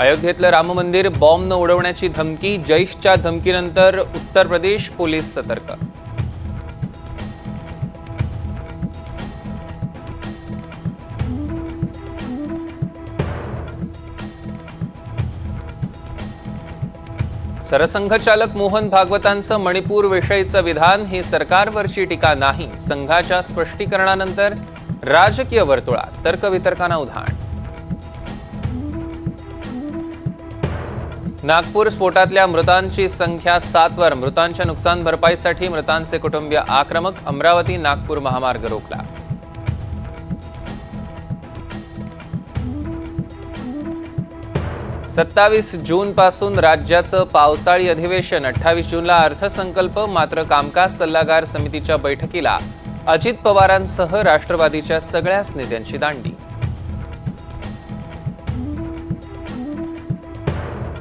अयोध्येतलं राम मंदिर बॉम्बनं उडवण्याची धमकी जैशच्या धमकीनंतर उत्तर प्रदेश पोलीस सतर्क. सरसंघचालक मोहन भागवतांचं मणिपूर विषयीचं विधान हे सरकारवरची टीका नाही. संघाच्या स्पष्टीकरणानंतर राजकीय वर्तुळात तर्कवितर्कांना उधाण. नागपूर स्फोटातल्या मृतांची संख्या सातवर. मृतांच्या नुकसान भरपाईसाठी मृतांचे कुटुंबीय आक्रमक अमरावती नागपूर महामार्ग रोखला. सत्तावीस जूनपासून राज्याचं पावसाळी अधिवेशन. अठ्ठावीस जूनला अर्थसंकल्प मात्र कामकाज सल्लागार समितीच्या बैठकीला अजित पवारांसह राष्ट्रवादीच्या सगळ्याच नेत्यांची दांडी.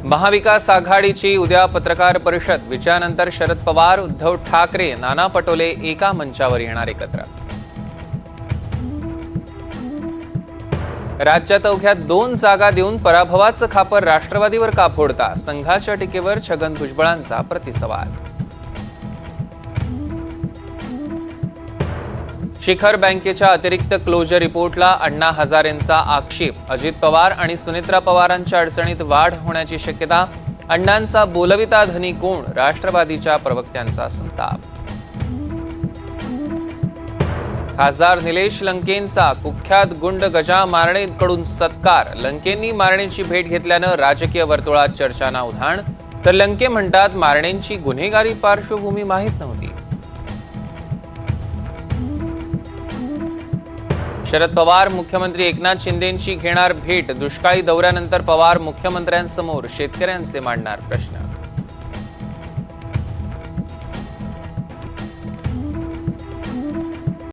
महाविकास आघाडीची उद्या पत्रकार परिषद. विजयानंतर शरद पवार उद्धव ठाकरे नाना पटोले एका मंचावर येणार एकत्र. राज्यात अवघ्या दोन जागा देऊन पराभवाचं खापर राष्ट्रवादीवर का फोडता संघाच्या टीकेवर छगन भुजबळांचा प्रतिसवाल. शिखर बँकेच्या अतिरिक्त क्लोजर रिपोर्टला अण्णा हजारेंचा आक्षेप. अजित पवार आणि सुनित्रा पवारांच्या अडचणीत वाढ होण्याची शक्यता. अण्णांचा बोलविता धनी कोण? राष्ट्रवादीच्या प्रवक्त्यांचा संताप. खासदार निलेश लंकेंचा कुख्यात गुंड गजा मारणेकडून सत्कार. लंकेंनी मारणेंची भेट घेतल्यानं राजकीय वर्तुळात चर्चांना उधाण. तर लंके म्हणतात मारणेंची गुन्हेगारी पार्श्वभूमी माहीत नव्हती. शरद पवार मुख्यमंत्री एकनाथ शिंदेंची घेणार भेट दुष्काळी दौऱ्यानंतर पवार मुख्यमंत्र्यांसमोर शेतकऱ्यांचे मांडणार प्रश्न